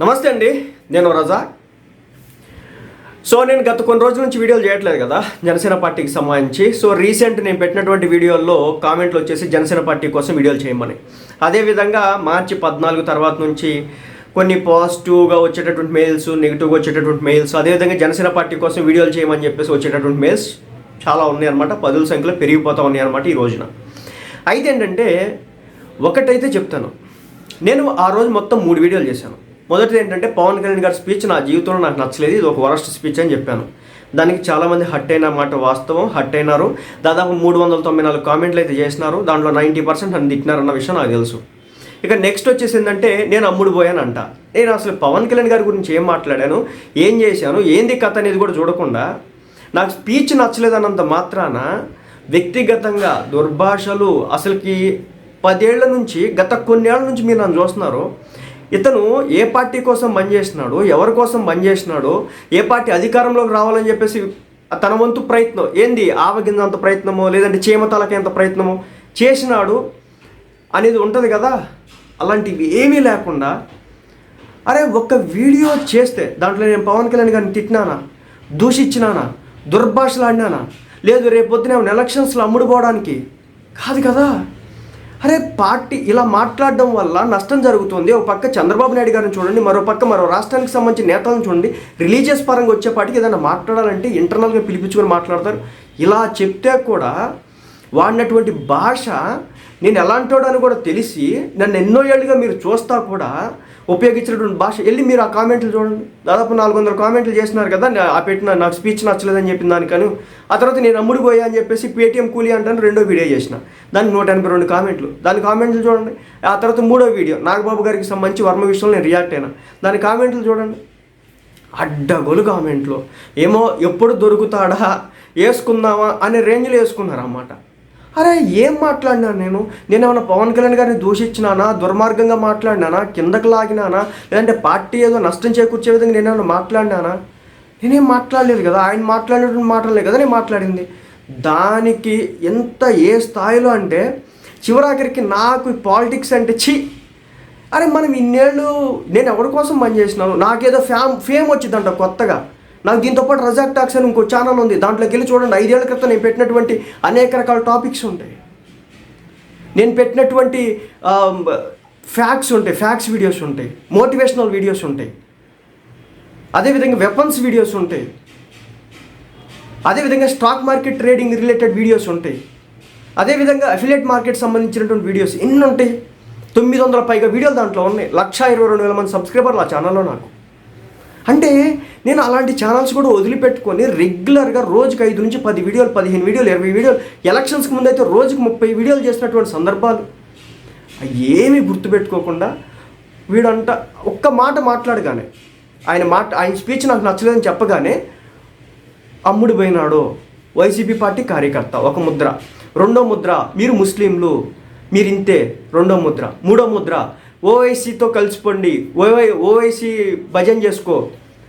నమస్తే అండి నేను రజా సో నేను గత కొన్ని రోజుల నుంచి వీడియోలు చేయట్లేదు కదా జనసేన పార్టీకి సంబంధించి. సో రీసెంట్ నేను పెట్టినటువంటి వీడియోల్లో కామెంట్లు వచ్చేసి జనసేన పార్టీ కోసం వీడియోలు చేయమని. అదేవిధంగా మార్చి పద్నాలుగు తర్వాత నుంచి కొన్ని పాజిటివ్గా వచ్చేటటువంటి మెయిల్స్ నెగిటివ్గా వచ్చేటటువంటి మెయిల్స్ అదేవిధంగా జనసేన పార్టీ కోసం వీడియోలు చేయమని చెప్పేసి వచ్చేటటువంటి మెయిల్స్ చాలా ఉన్నాయి అనమాట పదుల సంఖ్యలో పెరిగిపోతూ ఉన్నాయి అనమాట ఈ రోజున. అయితే ఏంటంటే ఒకటైతే చెప్తాను. నేను ఆ రోజు మొత్తం మూడు వీడియోలు చేశాను. మొదటిది ఏంటంటే పవన్ కళ్యాణ్ గారి స్పీచ్ నా జీవితంలో నాకు నచ్చలేదు ఇది ఒక వరస్ట్ స్పీచ్ అని చెప్పాను. దానికి చాలామంది హట్ అయిన మాట వాస్తవం హట్ అయినారు. దాదాపు మూడు వందల తొంభై నాలుగు కామెంట్లు అయితే చేసినారు దాంట్లో నైంటీ పర్సెంట్ నన్ను తిట్టినారన్న విషయం నాకు తెలుసు. ఇక నెక్స్ట్ వచ్చేసి ఏంటంటే నేను అమ్ముడు పోయానంట. నేను అసలు పవన్ కళ్యాణ్ గారి గురించి ఏం మాట్లాడాను ఏం చేశాను ఏంది కథ అనేది కూడా చూడకుండా నాకు స్పీచ్ నచ్చలేదన్నంత మాత్రాన వ్యక్తిగతంగా దుర్భాషలు అసలుకి పదేళ్ళ నుంచి గత కొన్నేళ్ళ నుంచి మీరు నన్ను చూస్తున్నారు. ఇతను ఏ పార్టీ కోసం పనిచేసినాడు ఎవరి కోసం పనిచేసినాడు ఏ పార్టీ అధికారంలోకి రావాలని చెప్పేసి తన వంతు ప్రయత్నం. ఏంది? ఆవగింజంత ప్రయత్నమో లేదంటే చీమతలకి ఎంత ప్రయత్నమో? చేసినాడు అనేది ఉంటుంది కదా? అలాంటివి ఏమీ లేకుండా అరే ఒక్క వీడియో చేస్తే దాంట్లో నేను పవన్ కళ్యాణ్ గారిని తిట్టినానా? దూషించినానా? దుర్భాషలాడినానా? లేదు రేపొద్దున ఎలక్షన్స్లో అమ్ముడుపోవడానికి? కాదు కదా? అరే పార్టీ ఇలా మాట్లాడడం వల్ల నష్టం జరుగుతుంది. ఒక పక్క చంద్రబాబు నాయుడు గారిని చూడండి మరో పక్క మరో రాష్ట్రానికి సంబంధించిన నేతలను చూడండి. రిలీజియస్ పరంగా వచ్చేపాటికి ఏదైనా మాట్లాడాలంటే ఇంటర్నల్గా పిలిపించుకొని మాట్లాడతారు. ఇలా చెప్తే కూడా వాడినటువంటి భాష నేను ఎలాంటోడని అని కూడా తెలిసి నన్ను ఎన్నో ఏళ్ళుగా మీరు చూస్తా కూడా ఉపయోగించినటువంటి భాష. వెళ్ళి మీరు ఆ కామెంట్లు చూడండి. దాదాపు నాలుగు వందల కామెంట్లు చేసినారు కదా ఆ పెట్టిన నాకు స్పీచ్ నచ్చలేదని చెప్పిన దానికను. ఆ తర్వాత నేను అమ్ముడు పోయా అని చెప్పేసి పేటీఎం కూలీ అంటాను రెండో వీడియో చేసిన. దానికి నూట ఎనభై రెండు కామెంట్లు. దాని కామెంట్లు చూడండి. ఆ తర్వాత మూడో వీడియో. నాగబాబు గారికి సంబంధించి వర్మ విషయంలో నేను రియాక్ట్ అయినా. దాని కామెంట్లు చూడండి. అడ్డగోలు కామెంట్లు. ఏమో ఎప్పుడు దొరుకుతాడా వేసుకుందామా అనే రేంజ్లో వేసుకున్నారు అన్నమాట అరే ఏం మాట్లాడినాను నేను? నేను ఏమైనా పవన్ కళ్యాణ్ గారిని దూషించినానా? దుర్మార్గంగా మాట్లాడినానా? కిందకు లాగినానా? లేదంటే పార్టీ ఏదో నష్టం చేకూర్చే విధంగా నేను ఏమైనా మాట్లాడినానా? నేనేం మాట్లాడలేదు కదా? ఆయన మాట్లాడేటువంటి మాటలే కదా? నేను మాట్లాడింది. దానికి ఎంత ఏ స్థాయిలో అంటే చివరాఖరికి నాకు పాలిటిక్స్ అంటే చి అరే మనం ఇన్నేళ్ళు నేను ఎవరి కోసం పనిచేసినాను నాకేదో ఫ్యామ్ ఫేమ్ వచ్చిందంట కొత్తగా. నాకు దీంతో పాటు రజాక్ టాక్స్ అని ఇంకో ఛానల్ ఉంది. దాంట్లోకి వెళ్ళి చూడండి. ఐదేళ్ళ క్రితం నేను పెట్టినటువంటి అనేక రకాల టాపిక్స్ ఉంటాయి. నేను పెట్టినటువంటి ఫ్యాక్ట్స్ ఉంటాయి. ఫ్యాక్ట్స్ వీడియోస్ ఉంటాయి. మోటివేషనల్ వీడియోస్ ఉంటాయి. అదేవిధంగా వెపన్స్ వీడియోస్ ఉంటాయి. అదేవిధంగా stock market trading related videos ఉంటాయి. అదేవిధంగా అఫిలియేట్ మార్కెట్ సంబంధించినటువంటి వీడియోస్ ఎన్ని ఉంటాయి? తొమ్మిది వందల పైగా వీడియోలు దాంట్లో ఉన్నాయి. లక్ష ఇరవై రెండు వేల మంది సబ్స్క్రైబర్లు ఆ ఛానల్లో నాకు. అంటే నేను అలాంటి ఛానల్స్ కూడా వదిలిపెట్టుకొని రెగ్యులర్గా రోజుకి ఐదు నుంచి పది వీడియోలు పదిహేను వీడియోలు ఇరవై వీడియోలు ఎలక్షన్స్కి ముందు అయితే రోజుకి ముప్పై వీడియోలు చేసినటువంటి సందర్భాలు. ఏమీ గుర్తుపెట్టుకోకుండా వీడంట ఒక్క మాట మాట్లాడగానే ఆయన మాట ఆయన స్పీచ్ నాకు నచ్చలేదని చెప్పగానే అమ్ముడు పోయినాడు వైసీపీ పార్టీ కార్యకర్త ఒక ముద్ర రెండో ముద్ర మీరు ముస్లింలు మీరింతే రెండో ముద్ర మూడో ముద్ర ఓవైసీతో కలిసిపోండి ఓవై ఓవైసీ భజన చేసుకో.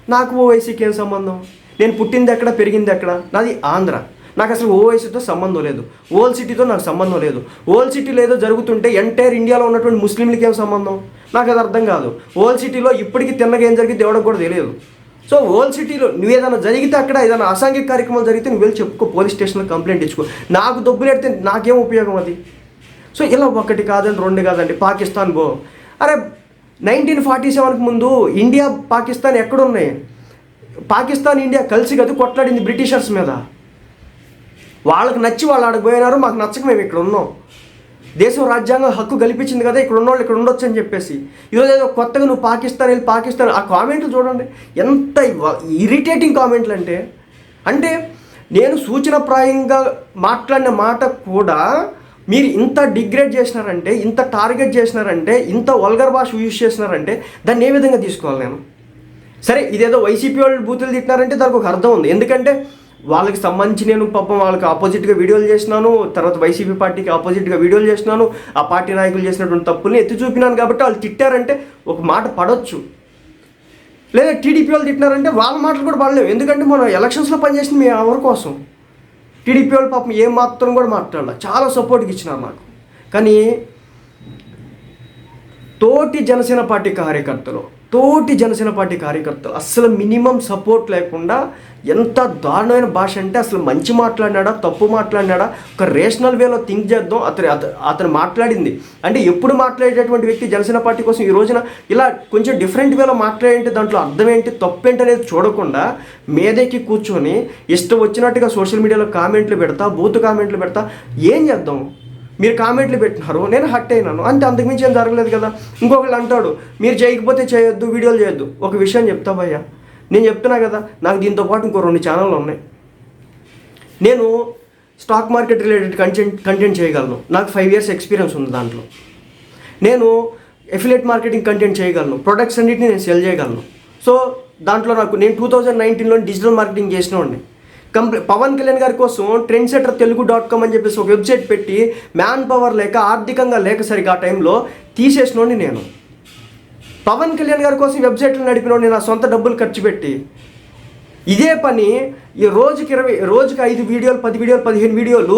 నాకు ఓవైసీకి ఏం సంబంధం? నేను పుట్టింది ఎక్కడ పెరిగింది ఎక్కడ? నాది ఆంధ్ర. నాకు అసలు ఓవైసీతో సంబంధం లేదు. ఓల్ సిటీతో నాకు సంబంధం లేదు. ఓల్ సిటీలో ఏదో జరుగుతుంటే ఎంటైర్ ఇండియాలో ఉన్నటువంటి ముస్లింలకి ఏం సంబంధం? నాకు అది అర్థం కాదు. ఓల్ సిటీలో ఇప్పటికీ తిన్నగా ఏం జరిగింది ఎవరికి కూడా తెలియదు. సో ఓల్ సిటీలో నువ్వు ఏదైనా జరిగితే అక్కడ ఏదైనా అసాంఘిక కార్యక్రమాలు జరిగితే నువ్వు వెళ్ళి చెప్పుకో పోలీస్ స్టేషన్లో కంప్లైంట్ ఇచ్చుకో. నాకు డబ్బులు ఎడితే నాకేం ఉపయోగం అది? సో ఇలా ఒకటి కాదండి రెండు కాదండి. పాకిస్తాన్ బో. అరే నైన్టీన్ ఫార్టీ సెవెన్కి ముందు ఇండియా పాకిస్తాన్ ఎక్కడున్నాయి? పాకిస్తాన్ ఇండియా కలిసి గది కొట్లాడింది బ్రిటిషర్స్ మీద. వాళ్ళకి నచ్చి వాళ్ళు ఆడకపోయినారు మాకు నచ్చక మేము ఇక్కడ ఉన్నాం. దేశం రాజ్యాంగం హక్కు కల్పించింది కదా ఇక్కడ ఉన్నోళ్ళు ఇక్కడ ఉండొచ్చు అని చెప్పేసి. ఈరోజు ఏదో కొత్తగా నువ్వు పాకిస్తాన్ వెళ్ళి పాకిస్తాన్ ఆ కామెంట్లు చూడండి. ఎంత ఇరిటేటింగ్ కామెంట్లు అంటే అంటే నేను సూచనప్రాయంగా మాట్లాడిన మాట కూడా మీరు ఇంత డిగ్రేడ్ చేసినారంటే ఇంత టార్గెట్ చేసినారంటే ఇంత వల్గర్ భాష యూజ్ చేసినారంటే దాన్ని ఏ విధంగా తీసుకోవాలి నేను? సరే ఇదేదో వైసీపీ వాళ్ళు బూతులు తిట్టినారంటే దానికి ఒక అర్థం ఉంది. ఎందుకంటే వాళ్ళకి సంబంధించి నేను పాపం వాళ్ళకి ఆపోజిట్గా వీడియోలు చేసినాను తర్వాత వైసీపీ పార్టీకి ఆపోజిట్గా వీడియోలు చేసినాను ఆ పార్టీ నాయకులు చేసినటువంటి తప్పుల్ని ఎత్తి చూపినాను కాబట్టి వాళ్ళు తిట్టారంటే ఒక మాట పడవచ్చు లేదా టీడీపీ వాళ్ళు తిట్టినారంటే వాళ్ళ మాటలు కూడా పడలేవు. ఎందుకంటే మనం ఎలక్షన్స్లో పనిచేసింది మీ ఎవరి కోసం? టీడీపీ వాళ్ళు పాపం ఏం మాత్రం కూడా మాట్లాడాల. చాలా సపోర్ట్కి ఇచ్చినారు నాకు కానీ తోటి జనసేన పార్టీ కార్యకర్తలు తోటి జనసేన పార్టీ కార్యకర్తలు. అసలు మినిమం సపోర్ట్ లేకుండా ఎంత దారుణమైన భాష అంటే అసలు మంచి మాట్లాడినాడా తప్పు మాట్లాడినాడా ఒక రేషనల్ వేలో థింక్ చేద్దాం అతను అతను మాట్లాడింది. అంటే ఎప్పుడు మాట్లాడేటటువంటి వ్యక్తి జనసేన పార్టీ కోసం ఈ రోజున ఇలా కొంచెం డిఫరెంట్ వేలో మాట్లాడేంటి దాంట్లో అర్థం ఏంటి తప్పు ఏంటి అనేది చూడకుండా మీదకి కూర్చొని ఇష్టం వచ్చినట్టుగా సోషల్ మీడియాలో కామెంట్లు పెడతా బూత్ కామెంట్లు పెడతా ఏం చేద్దాం? మీరు కామెంట్లు పెట్టినారు నేను హట్ అయినాను. అంటే అంతకుమించి ఏం జరగలేదు కదా? ఇంకొకళ్ళు అంటాడు మీరు చేయకపోతే చేయొద్దు వీడియోలు చేయొద్దు. ఒక విషయం చెప్తా భయ్యా. నేను చెప్తున్నా కదా నాకు దీంతో పాటు ఇంకో రెండు ఛానళ్ళు ఉన్నాయి. నేను stock market related content content చేయగలను. నాకు ఫైవ్ ఇయర్స్ ఎక్స్పీరియన్స్ ఉంది దాంట్లో. నేను ఎఫిలేట్ మార్కెటింగ్ కంటెంట్ చేయగలను. ప్రొడక్ట్స్ అన్నిటిని నేను సెల్ చేయగలను. సో దాంట్లో నాకు నేను టూ థౌజండ్ నైన్టీన్లో డిజిటల్ మార్కెటింగ్ చేసినవాడిని కంప్లీ పవన్ కళ్యాణ్ గారి కోసం trend setter Telugu dot com అని చెప్పేసి ఒక వెబ్సైట్ పెట్టి మ్యాన్ పవర్ లేక ఆర్థికంగా లేక సరిగా ఆ టైంలో తీసేసినోడిని నేను. పవన్ కళ్యాణ్ గారి కోసం వెబ్సైట్లు నడిపినోడిని నా సొంత డబ్బులు ఖర్చు పెట్టి. ఇదే పని ఈ రోజుకి ఇరవై రోజుకి ఐదు వీడియోలు పది వీడియోలు పదిహేను వీడియోలు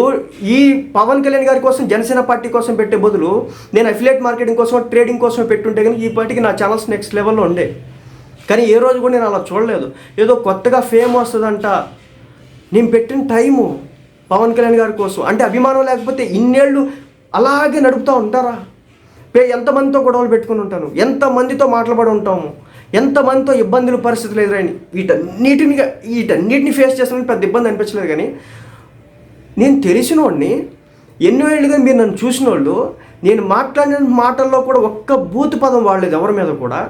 ఈ పవన్ కళ్యాణ్ గారి కోసం జనసేన పార్టీ కోసం పెట్టే బదులు నేను అఫిలియేట్ మార్కెటింగ్ కోసం ట్రేడింగ్ కోసం పెట్టుంటే కానీ ఈ పార్టీకి నా ఛానల్స్ నెక్స్ట్ లెవెల్లో ఉండే. కానీ ఏ రోజు కూడా నేను అలా చూడలేదు. ఏదో కొత్తగా ఫేమ్ వస్తుందంట. నేను పెట్టిన టైము పవన్ కళ్యాణ్ గారి కోసం. అంటే అభిమానం లేకపోతే ఇన్నేళ్ళు అలాగే నడుపుతూ ఉంటారా? పే ఎంతమందితో గొడవలు పెట్టుకుని ఉంటాను? ఎంతమందితో మాట్లాడి ఉంటాము? ఎంతమందితో ఇబ్బందులు పరిస్థితులు ఎదురైన వీటన్నిటిని వీటన్నిటిని ఫేస్ చేసిన పెద్ద ఇబ్బంది అనిపించలేదు కానీ నేను తెలిసినోడిని ఎన్నో ఏళ్ళుగా మీరు నన్ను చూసిన వాళ్ళు నేను మాట్లాడిన మాటల్లో కూడా ఒక్క బూత్ పదం వాడలేదు ఎవరి మీద కూడా.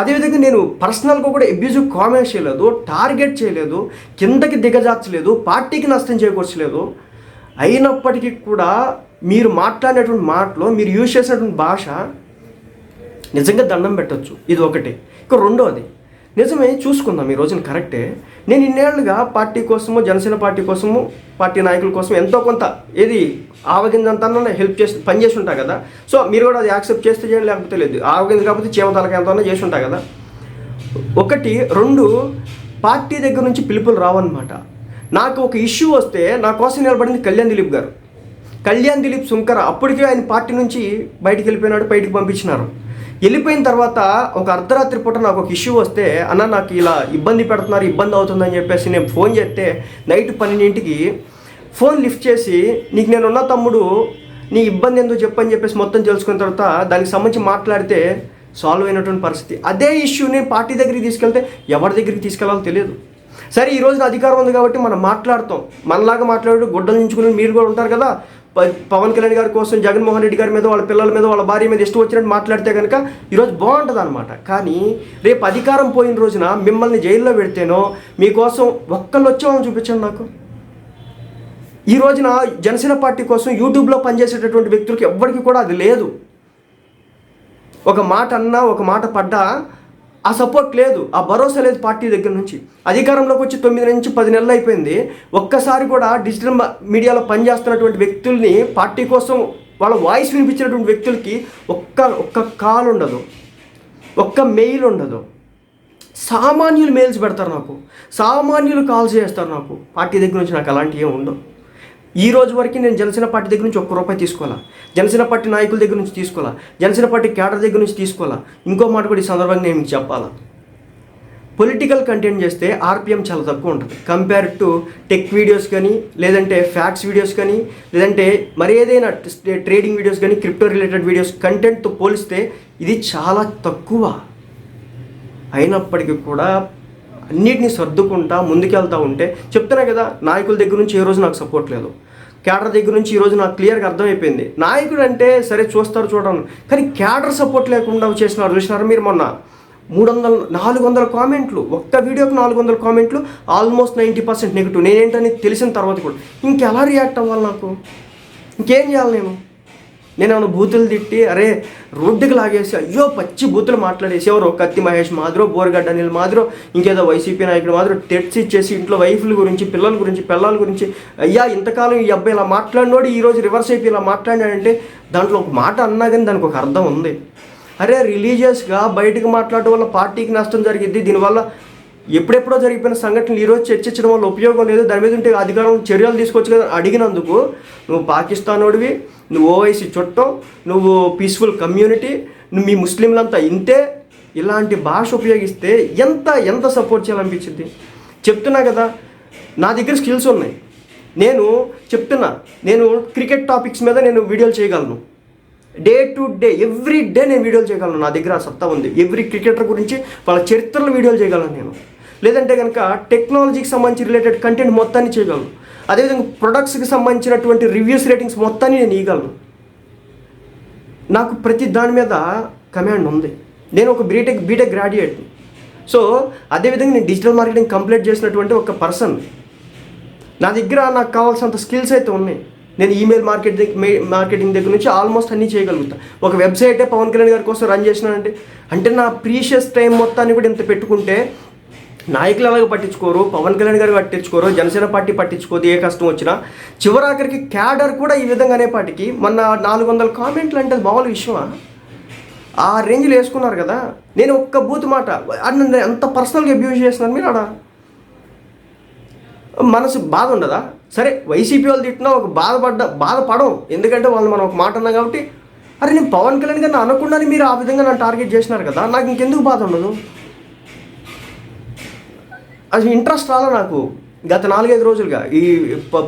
అదేవిధంగా నేను పర్సనల్గా కూడా అబ్యూజివ్ కామెంట్స్ చేయలేదు టార్గెట్ చేయలేదు కిందకి దిగజార్చలేదు పార్టీకి నష్టం చేకూర్చలేదు. అయినప్పటికీ కూడా మీరు మాట్లాడినటువంటి మాటలో మీరు యూజ్ చేసినటువంటి భాష నిజంగా దండం పెట్టొచ్చు. ఇది ఒకటి. ఇక రెండోది నిజమే చూసుకుందాం ఈ రోజున కరెక్టే. నేను ఇన్నేళ్ళుగా పార్టీ కోసము జనసేన పార్టీ కోసము పార్టీ నాయకుల కోసం ఎంతో కొంత ఏది ఆవగిందంతా హెల్ప్ చేసి పని చేసి ఉంటా కదా. సో మీరు కూడా అది యాక్సెప్ట్ చేస్తే చేయండి లేకపోతే లేదు. ఆవగింద కాకపోతే చీమతలకి ఎంత చేసి ఉంటా కదా. ఒకటి రెండు పార్టీ దగ్గర నుంచి పిలుపులు రావన్నమాట. నాకు ఒక ఇష్యూ వస్తే నా కోసం నిలబడింది కళ్యాణ్ దిలీప్ గారు. కళ్యాణ్ దిలీప్ సుంకర అప్పటికే ఆయన పార్టీ నుంచి బయటికి వెళ్ళిపోయినాడు బయటికి పంపించినారు. వెళ్ళిపోయిన తర్వాత ఒక అర్ధరాత్రి పూట నాకు ఒక ఇష్యూ వస్తే అన్న నాకు ఇలా ఇబ్బంది పెడుతున్నారు ఇబ్బంది అవుతుందని చెప్పేసి నేను ఫోన్ చేస్తే నైట్ పన్నెండింటికి ఫోన్ లిఫ్ట్ చేసి నీకు నేను ఉన్న తమ్ముడు నీ ఇబ్బంది ఎందుకు చెప్పని చెప్పేసి మొత్తం తెలుసుకున్న తర్వాత దానికి సంబంధించి మాట్లాడితే సాల్వ్ అయినటువంటి పరిస్థితి. అదే ఇష్యూని పార్టీ దగ్గరికి తీసుకెళ్తే ఎవరి దగ్గరికి తీసుకెళ్ళాలో తెలియదు. సరే ఈ రోజున అధికారం ఉంది కాబట్టి మనం మాట్లాడతాం. మనలాగా మాట్లాడు గుడ్డలు నించుకుని మీరు కూడా ఉంటారు కదా పవన్ కళ్యాణ్ గారి కోసం జగన్మోహన్ రెడ్డి గారి మీద వాళ్ళ పిల్లల మీద వాళ్ళ భార్య మీద ఇష్టం వచ్చినట్టు మాట్లాడితే కనుక ఈరోజు బాగుంటుంది అనమాట కానీ రేపు అధికారం పోయిన రోజున మిమ్మల్ని జైల్లో పెడితేనో మీకోసం ఒక్కళ్ళు వచ్చామని చూపించండి నాకు. ఈ రోజున జనసేన పార్టీ కోసం యూట్యూబ్లో పనిచేసేటటువంటి వ్యక్తులకి ఎవ్వరికి కూడా అది లేదు. ఒక మాట అన్నా ఒక మాట పడ్డా ఆ సపోర్ట్ లేదు ఆ భరోసా లేదు పార్టీ దగ్గర నుంచి. అధికారంలోకి వచ్చి తొమ్మిది నుంచి పది నెలలు అయిపోయింది. ఒక్కసారి కూడా డిజిటల్ మీడియాలో పనిచేస్తున్నటువంటి వ్యక్తుల్ని పార్టీ కోసం వాళ్ళ వాయిస్ వినిపించినటువంటి వ్యక్తులకి ఒక్క ఒక్క కాల్ ఉండదు. ఒక్క మెయిల్ ఉండదు. సామాన్యులు మెయిల్స్ పెడతారు నాకు. సామాన్యులు కాల్ చేస్తారు నాకు. పార్టీ దగ్గర నుంచి నాకు అలాంటివి ఏమి ఉండవు. ఈ రోజు వరకు నేను జనసేన పార్టీ దగ్గర నుంచి ఒక్క రూపాయి తీసుకోవాలా? జనసేన పార్టీ నాయకుల దగ్గర నుంచి తీసుకోవాలా? జనసేన పార్టీ క్యాడర్ దగ్గర నుంచి తీసుకోవాలా? ఇంకో మాట కూడా ఈ సందర్భంగా నేను మీకు చెప్పాలా? పొలిటికల్ కంటెంట్ చేస్తే ఆర్పిఎం చాలా తక్కువ ఉంటుంది. కంపేర్ టు టెక్ వీడియోస్ కానీ లేదంటే ఫ్యాక్స్ వీడియోస్ కానీ లేదంటే మరి ఏదైనా ట్రేడింగ్ వీడియోస్ కానీ క్రిప్టో రిలేటెడ్ వీడియోస్ కంటెంట్తో పోలిస్తే ఇది చాలా తక్కువ. అయినప్పటికీ కూడా అన్నిటినీ సర్దుకుంటా ముందుకెళ్తా ఉంటే చెప్తున్నా కదా నాయకుల దగ్గర నుంచి ఏ రోజు నాకు సపోర్ట్ లేదు. క్యాడర్ దగ్గర నుంచి ఈరోజు నాకు క్లియర్గా అర్థమైపోయింది. నాయకుడు అంటే సరే చూస్తారు చూడను కానీ క్యాడర్ సపోర్ట్ లేకుండా చేసినారు చూసినారు మీరు మొన్న? మూడు వందల నాలుగు వందల కామెంట్లు ఒక్క వీడియోకి నాలుగు వందల కామెంట్లు ఆల్మోస్ట్ నైంటీ పర్సెంట్ నెగిటివ్ నేనేంటని తెలిసిన తర్వాత కూడా ఇంకెలా రియాక్ట్ అవ్వాలి నాకు? ఇంకేం చేయాలి నేను? నేను ఏమైనా బూతులు తిట్టి అరే రోడ్డుకి లాగేసి అయ్యో పచ్చి బూతులు మాట్లాడేసి ఎవరో కత్తి మహేష్ మాదిరో బోరగడ్డ అనిల్ మాదిరో ఇంకేదో వైసీపీ నాయకుడు మాదిరో టెట్స్ ఇచ్చేసి ఇంట్లో వైఫ్ల గురించి పిల్లల గురించి పిల్లల గురించి అయ్యా ఇంతకాలం ఈ అబ్బాయి ఇలా మాట్లాడినోడు ఈరోజు రివర్స్ అయిపోయి ఇలా మాట్లాడాడంటే దాంట్లో ఒక మాట అన్నా కానీ దానికి ఒక అర్థం ఉంది. అరే రిలీజియస్గా బయటకు మాట్లాడటం వల్ల పార్టీకి నష్టం జరిగింది దీనివల్ల ఎప్పుడెప్పుడో జరిగిపోయిన సంఘటనలు ఈరోజు చర్చించడం వల్ల ఉపయోగం లేదు. దాని మీద ఉంటే అధికారం చర్యలు తీసుకోవచ్చు కదా అని అడిగినందుకు నువ్వు పాకిస్తానోడివి నువ్వు ఓవైసీ చుట్టం నువ్వు పీస్ఫుల్ కమ్యూనిటీ నువ్వు మీ ముస్లింలంతా ఇంతే ఇలాంటి భాష ఉపయోగిస్తే ఎంత ఎంత సపోర్ట్ చేయాలనిపించింది? చెప్తున్నా కదా నా దగ్గర స్కిల్స్ ఉన్నాయి. నేను చెప్తున్నా నేను క్రికెట్ టాపిక్స్ మీద నేను వీడియోలు చేయగలను. Day to day every day నేను వీడియోలు చేయగలను. నా దగ్గర సత్తా ఉంది. ఎవ్రీ క్రికెటర్ గురించి వాళ్ళ చరిత్రలో వీడియోలు చేయగలను నేను. లేదంటే కనుక టెక్నాలజీకి సంబంధించి రిలేటెడ్ కంటెంట్ మొత్తాన్ని చేయగలను. అదేవిధంగా ప్రొడక్ట్స్కి సంబంధించినటువంటి రివ్యూస్ రేటింగ్స్ మొత్తాన్ని నేను ఇవ్వగలను నాకు ప్రతి దాని మీద కమాండ్ ఉంది. నేను ఒక బీటెక్ బీటెక్ గ్రాడ్యుయేట్ సో అదేవిధంగా నేను డిజిటల్ మార్కెటింగ్ కంప్లీట్ చేసినటువంటి ఒక పర్సన్ నా దగ్గర నాకు కావాల్సినంత స్కిల్స్ అయితే ఉన్నాయి. నేను ఈమెయిల్ మార్కెటింగ్ మార్కెటింగ్ దగ్గర నుంచి ఆల్మోస్ట్ అన్నీ చేయగలుగుతాను ఒక వెబ్సైటే పవన్ కళ్యాణ్ గారి కోసం రన్ చేసినానంటే అంటే నా ప్రీషియస్ టైం మొత్తాన్ని కూడా ఇంత పెట్టుకుంటే నాయకులు అలాగే పట్టించుకోరు? పవన్ కళ్యాణ్ గారు పట్టించుకోరు? జనసేన పార్టీ పట్టించుకోదు? ఏ కష్టం వచ్చినా? చివరాఖరికి క్యాడర్ కూడా ఈ విధంగా అనేపాటికి మొన్న నాలుగు వందల కామెంట్లు అంటే మామూలు విషయమా? ఆ రేంజ్లో వేసుకున్నారు కదా. నేను ఒక్క బూత్ మాట అన్న నన్ను ఎంత పర్సనల్గా అబ్యూజ్ చేస్తున్నాను మీరు ఆడ? మనసు బాధ ఉండదా? సరే వైసీపీ వాళ్ళు తిట్టినా ఒక బాధపడ్డ బాధపడం. ఎందుకంటే వాళ్ళు మనం ఒక మాట అన్నాం కాబట్టి. అరే నేను పవన్ కళ్యాణ్ గారిని అనకుండానే మీరు ఆ విధంగా నన్ను టార్గెట్ చేసినారు కదా. నాకు ఇంకెందుకు బాధ ఉండదు? అది ఇంట్రెస్ట్ రాలే నాకు గత నాలుగైదు రోజులుగా ఈ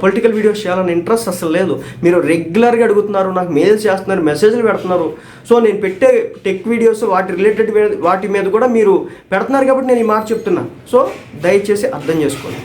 పొలిటికల్ వీడియోస్ చేయాలని ఇంట్రెస్ట్ అసలు లేదు. మీరు రెగ్యులర్గా అడుగుతున్నారు నాకు మెయిల్స్ చేస్తున్నారు మెసేజ్లు పెడుతున్నారు. సో నేను పెట్టే టెక్ వీడియోస్ వాటి రిలేటెడ్ వాటి మీద కూడా మీరు పెడుతున్నారు కాబట్టి నేను ఈ మాట చెప్తున్నా. సో దయచేసి అర్థం చేసుకోండి.